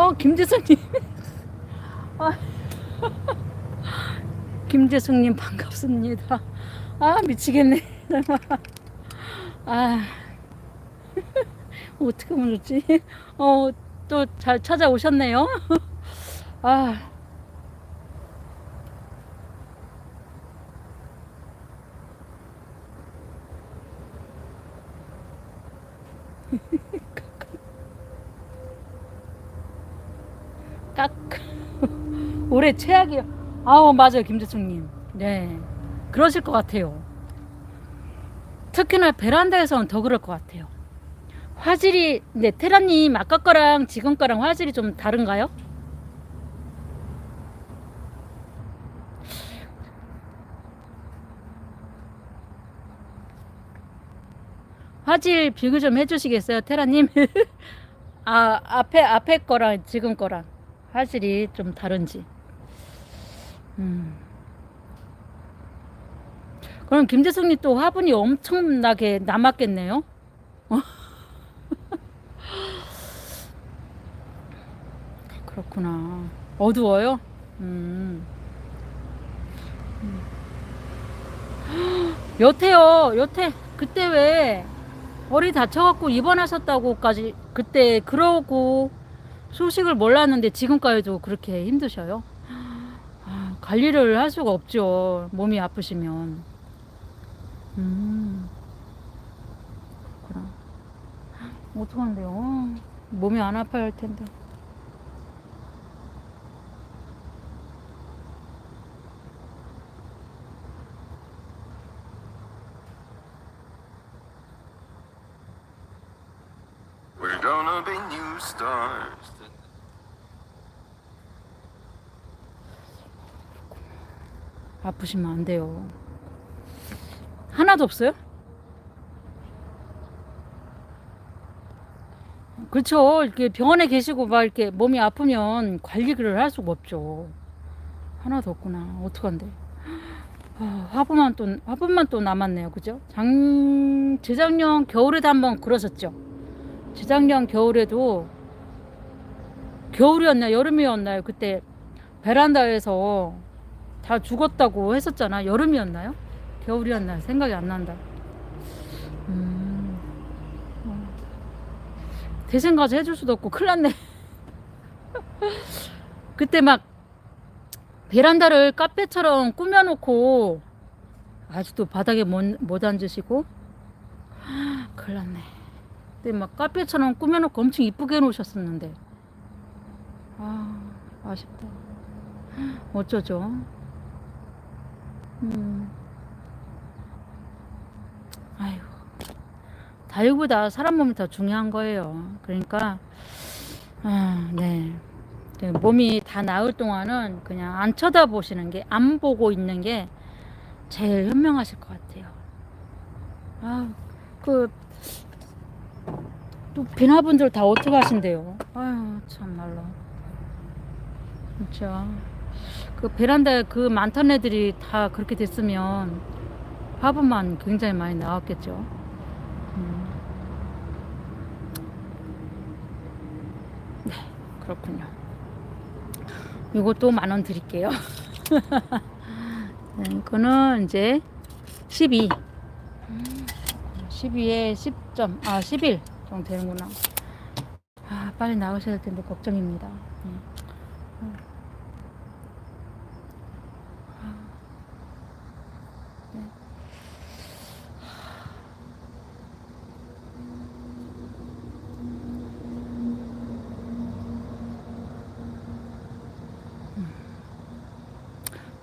어, 김재성님. 아, 김재성님 반갑습니다. 아, 미치겠네. 아, 어떻게 좋지? 어, 또 잘 찾아오셨네요. 아, 깍. 올해 최악이요. 아우, 맞아요, 김재충님. 네. 그러실 것 같아요. 특히나 베란다에서는 더 그럴 것 같아요. 화질이, 네, 테라님, 아까 거랑 지금 거랑 화질이 좀 다른가요? 화질 비교 좀 해주시겠어요, 테라님? 아, 앞에, 앞에 거랑 지금 거랑 화질이 좀 다른지. 음. 그럼 김재성님 또 화분이 엄청나게 남았겠네요? 그렇구나. 어두워요? 음. 음. 여태요, 여태. 그때 왜 머리 다쳐갖고 입원하셨다고까지 그때 그러고 소식을 몰랐는데 지금까지도 그렇게 힘드셔요? 아, 관리를 할 수가 없죠. 몸이 아프시면. 음. 그렇구나. 어떡한데요? 몸이 안 아파야 할 텐데. 아프시면 안 돼요. 하나도 없어요? 그렇죠. 이렇게 병원에 계시고 막 이렇게 몸이 아프면 관리를 할 수가 없죠. 하나도 없구나. 어떡한데. 아, 화분만 또 화분만 또 남았네요. 그죠? 장 재작년 겨울에도 한번 그러셨죠. 재작년 겨울에도 겨울이었나요? 여름이었나요? 그때 베란다에서 다 죽었다고 했었잖아. 여름이었나요? 겨울이었나요? 생각이 안 난다. 음. 어. 대생까지 해줄 수도 없고 큰일 났네. 그때 막 베란다를 카페처럼 꾸며놓고 아직도 바닥에 못, 못 앉으시고 큰일 났네. 그때 막 카페처럼 꾸며놓고 엄청 이쁘게 해놓으셨었는데 아 아쉽다. 어쩌죠? 음. 아이고. 다육보다 사람 몸이 더 중요한 거예요. 그러니까, 아, 네. 네, 몸이 다 나을 동안은 그냥 안 쳐다보시는 게, 안 보고 있는 게 제일 현명하실 것 같아요. 아, 그, 또 비나분들 다 어떻게 하신대요? 아유, 참말로. 진짜. 그 베란다에 그 많던 애들이 다 그렇게 됐으면 화분만 굉장히 많이 나왔겠죠. 음. 네, 그렇군요. 이것도 만 원 드릴게요. 네, 이거는 이제 12. 12에 10점, 아, 11 정도 되는구나. 아, 빨리 나오셔야 될 텐데 걱정입니다. 음.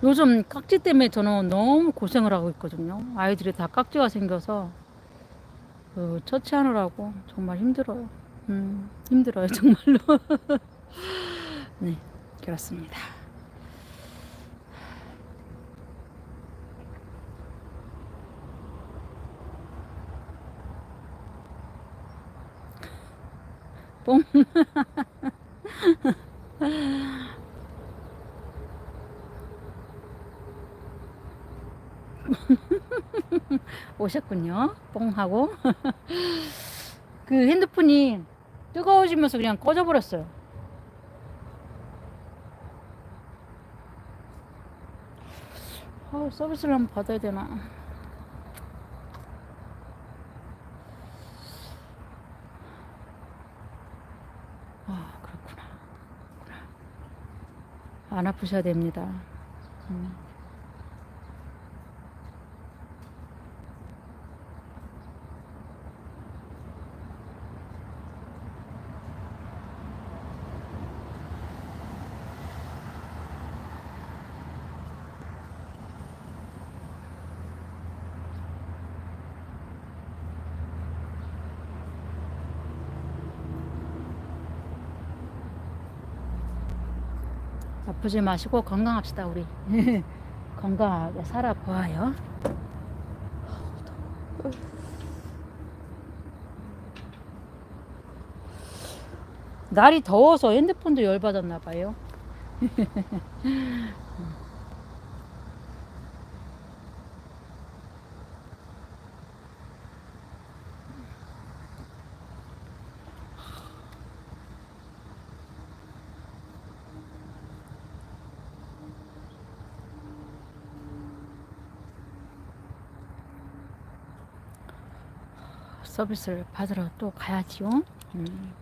요즘 깍지 때문에 저는 너무 고생을 하고 있거든요. 아이들이 다 깍지가 생겨서 그 처치하느라고 정말 힘들어요. 음, 힘들어요, 정말로. 네, 그렇습니다. 뽕. 오셨군요. 뽕하고. 그 핸드폰이 뜨거워지면서 그냥 꺼져버렸어요. 아, 서비스를 한번 받아야 되나? 아, 그렇구나. 그렇구나. 안 아프셔야 됩니다. 음. 아프지 마시고 건강합시다 우리. 건강하게 살아보아요. 날이 더워서 핸드폰도 열받았나 봐요 서비스를 받으러 또 가야지요 음.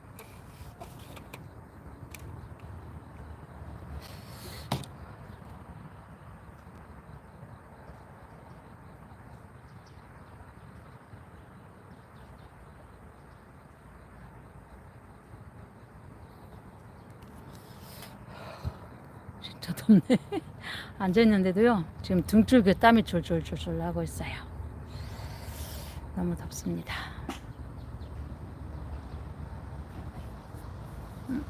진짜 덥네. 앉아있는데도요, 지금 등줄기에 땀이 졸졸졸졸 나고 있어요. 너무 덥습니다. 음.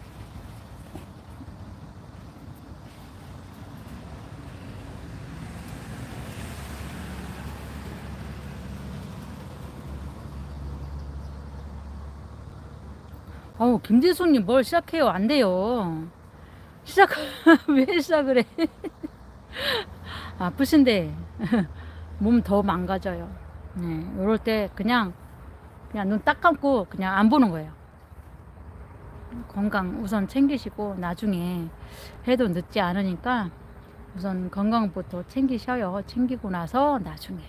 아우 김대수님 뭘 시작해요? 안 돼요. 시작 왜 시작을 해? 아프신데. 몸 더 망가져요. 네 이럴 때 그냥 그냥 눈 딱 감고 그냥 안 보는 거예요. 건강 우선 챙기시고 나중에 해도 늦지 않으니까 우선 건강부터 챙기셔요. 챙기고 나서 나중에.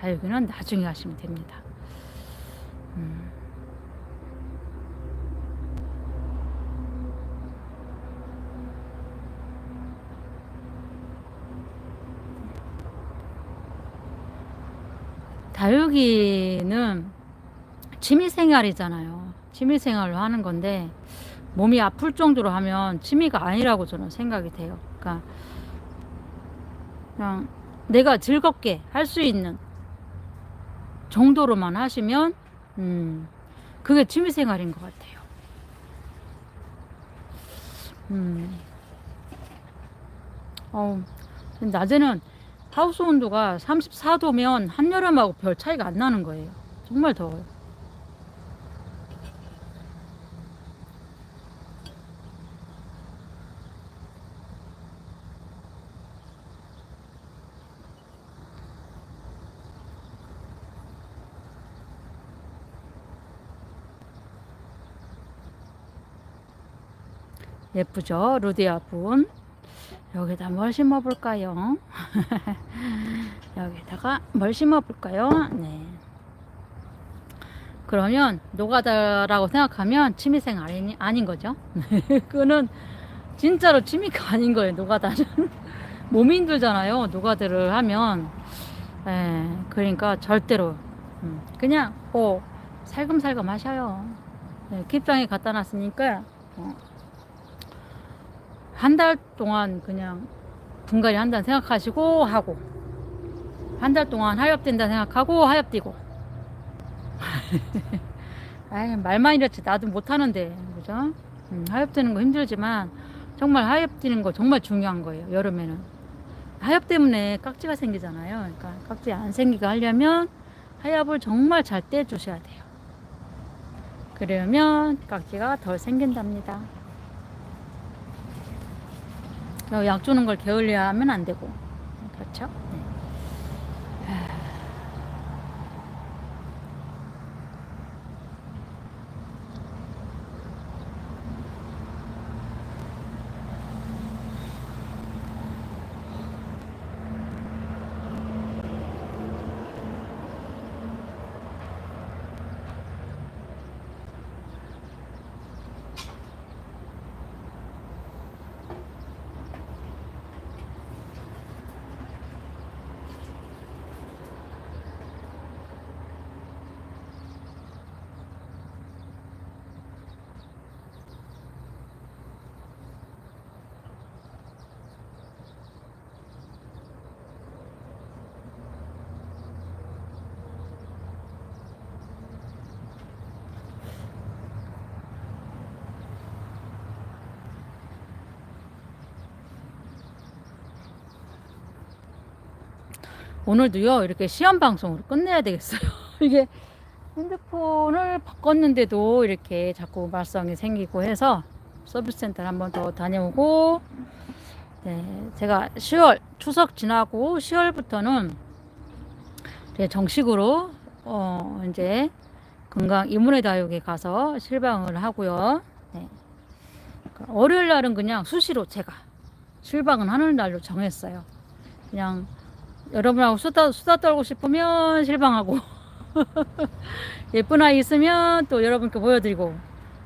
다육이는 나중에 하시면 됩니다. 음. 다육이는 취미생활이잖아요. 취미생활로 하는 건데 몸이 아플 정도로 하면 취미가 아니라고 저는 생각이 돼요. 그러니까 그냥 내가 즐겁게 할 수 있는 정도로만 하시면 음, 그게 취미생활인 것 같아요. 음. 어, 낮에는 하우스 온도가 34도면 한여름하고 별 차이가 안 나는 거예요. 정말 더워요. 예쁘죠? 루디아 분. 여기다 뭘 심어 볼까요? 여기다가 뭘 심어 볼까요? 네. 그러면 노가다라고 생각하면 취미생 아닌, 아닌 거죠. 그거는 진짜로 취미가 아닌 거예요. 노가다는 몸이 힘들잖아요. 노가다를 하면 예, 그러니까 절대로 음, 그냥 뭐 살금살금 하셔요. 네, 킵장에 갖다 놨으니까 어, 한 달 동안 그냥 분갈이 한다는 생각하시고 하고 한 달 동안 하엽된다 생각하고 하엽뛰고. 아이 말만 이렇지 나도 못하는데 그죠? 음, 하엽되는 거 힘들지만 정말 하엽뛰는 거 정말 중요한 거예요 여름에는. 하엽 때문에 깍지가 생기잖아요. 그러니까 깍지 안 생기게 하려면 하엽을 정말 잘 떼주셔야 돼요. 그러면 깍지가 덜 생긴답니다. 어, 약 주는 걸 게을리야 하면 안 되고 그렇죠? 오늘도요 이렇게 시험 방송으로 끝내야 되겠어요. 이게 핸드폰을 바꿨는데도 이렇게 자꾸 말썽이 생기고 해서 서비스 센터를 한번 더 다녀오고 네, 제가 10월 추석 지나고 10월부터는 정식으로 어 이제 건강 이문의 다육에 가서 실방을 하고요. 네. 월요일 날은 그냥 수시로 제가 실방은 하는 날로 정했어요. 그냥 여러분하고 수다, 수다 떨고 싶으면 실방하고 예쁜 아이 있으면 또 여러분께 보여드리고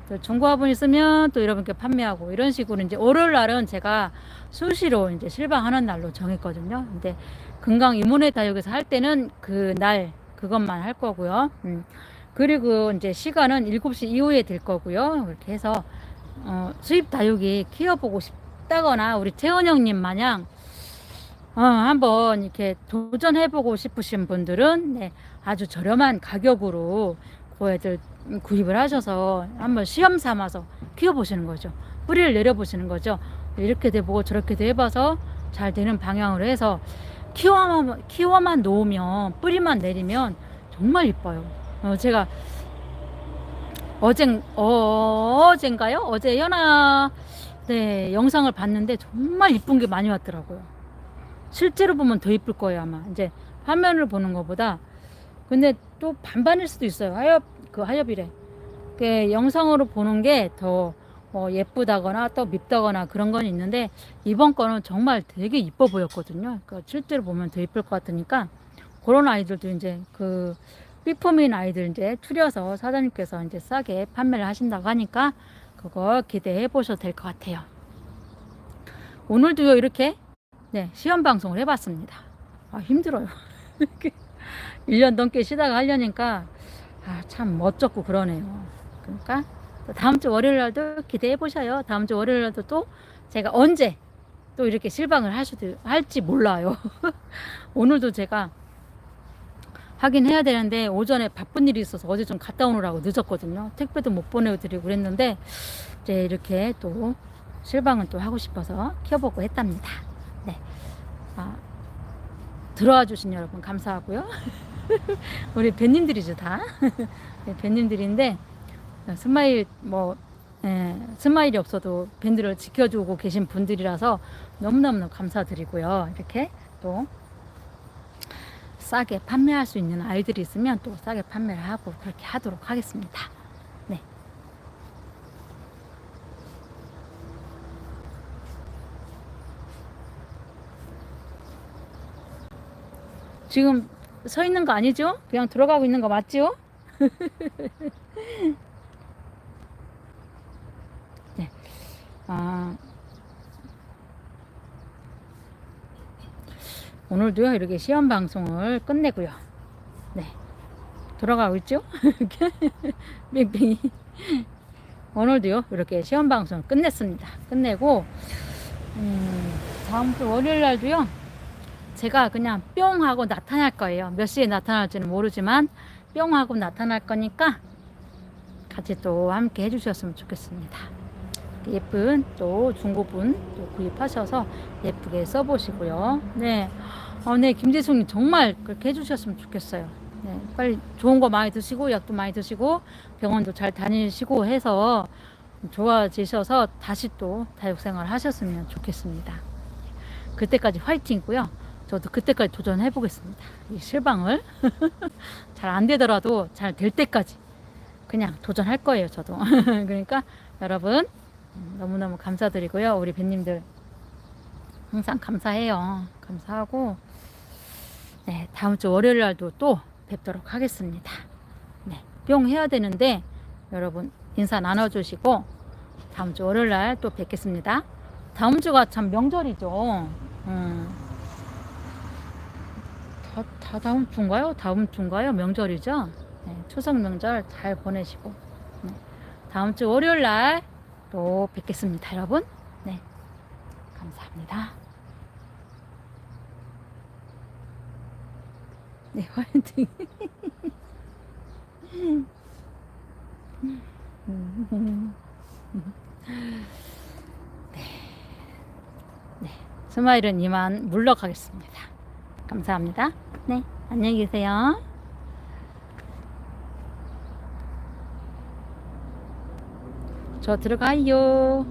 또 중고화분 있으면 또 여러분께 판매하고 이런 식으로 이제 월요일 날은 제가 수시로 이제 실방하는 날로 정했거든요. 근데 건강 이문의 다육에서 할 때는 그 날 그것만 할 거고요. 음. 그리고 이제 시간은 7시 이후에 될 거고요. 이렇게 해서 어, 수입 다육이 키워보고 싶다거나 우리 태원 형님 마냥 어, 한번 이렇게 도전해보고 싶으신 분들은 네, 아주 저렴한 가격으로 그 애들 구입을 하셔서 한번 시험 삼아서 키워보시는 거죠. 뿌리를 내려보시는 거죠. 이렇게 돼보고 저렇게 돼봐서 잘 되는 방향으로 해서 키워만, 키워만 놓으면 뿌리만 내리면 정말 이뻐요. 어, 제가 어젠, 어, 어젠가요? 어제 연아 네, 영상을 봤는데 정말 이쁜 게 많이 왔더라고요. 실제로 보면 더 이쁠 거예요, 아마. 이제 화면을 보는 것보다. 근데 또 반반일 수도 있어요. 하엽, 그 하엽이래. 그 영상으로 보는 게더 어, 예쁘다거나 또 밉다거나 그런 건 있는데 이번 거는 정말 되게 이뻐 보였거든요. 그러니까 실제로 보면 더 이쁠 것 같으니까 그런 아이들도 이제 그 삐품인 아이들 이제 추려서 사장님께서 이제 싸게 판매를 하신다고 하니까 그거 기대해 보셔도 될 것 같아요. 오늘도요 이렇게 네 시험 방송을 해봤습니다. 아 힘들어요. 이렇게 1년 넘게 쉬다가 하려니까 아, 참 멋졌고 그러네요. 그러니까 또 다음 주 월요일 날도 기대해 보셔요. 다음 주 월요일 날도 또 제가 언제 또 이렇게 실방을 할 수도 할지 몰라요. 오늘도 제가 하긴 해야 되는데 오전에 바쁜 일이 있어서 어제 좀 갔다 오느라고 늦었거든요. 택배도 못 보내드리고 그랬는데 이제 이렇게 또 실방을 또 하고 싶어서 켜보고 했답니다. 네. 아, 들어와 주신 여러분 감사하고요. 우리 배님들이죠 다. 네, 배님들인데 스마일 뭐 예, 스마일이 없어도 밴드를 지켜주고 계신 분들이라서 너무너무 감사드리고요. 이렇게 또 싸게 판매할 수 있는 아이들이 있으면 또 싸게 판매를 하고 그렇게 하도록 하겠습니다. 네. 지금 서 있는 거 아니죠? 그냥 들어가고 있는 거 맞죠? 네. 아, 오늘도요 이렇게 시험 방송을 끝내고요. 네. 돌아가고 있죠? 뺑뺑이. 오늘도요 이렇게 시험 방송을 끝냈습니다. 끝내고 음, 다음 주 월요일 날도요. 제가 그냥 뿅 하고 나타날 거예요. 몇 시에 나타날지는 모르지만 뿅 하고 나타날 거니까 같이 또 함께 해주셨으면 좋겠습니다. 예쁜 또 중고분 또 구입하셔서 예쁘게 써보시고요. 네. 어, 네, 김재숙님 정말 그렇게 해주셨으면 좋겠어요. 네, 빨리 좋은 거 많이 드시고 약도 많이 드시고 병원도 잘 다니시고 해서 좋아지셔서 다시 또 다육생활 하셨으면 좋겠습니다. 그때까지 화이팅이고요. 저도 그때까지 도전해 보겠습니다. 이 실방을 잘 안 되더라도 잘 될 때까지 그냥 도전할 거예요. 저도 그러니까 여러분 음, 너무너무 감사드리고요. 우리 배님들 항상 감사해요. 감사하고 네 다음 주 월요일 날도 또 뵙도록 하겠습니다. 네, 뿅 해야 되는데 여러분 인사 나눠주시고 다음 주 월요일 날 또 뵙겠습니다. 다음 주가 참 명절이죠. 음. 다, 다 다음 주인가요? 다음 주인가요? 명절이죠? 네, 추석 명절 잘 보내시고 네, 다음 주 월요일 날 또 뵙겠습니다, 여러분. 네, 감사합니다. 네, 화이팅. 네. 네. 스마일은 이만 물러가겠습니다. 감사합니다. 네, 안녕히 계세요. 저 들어가요.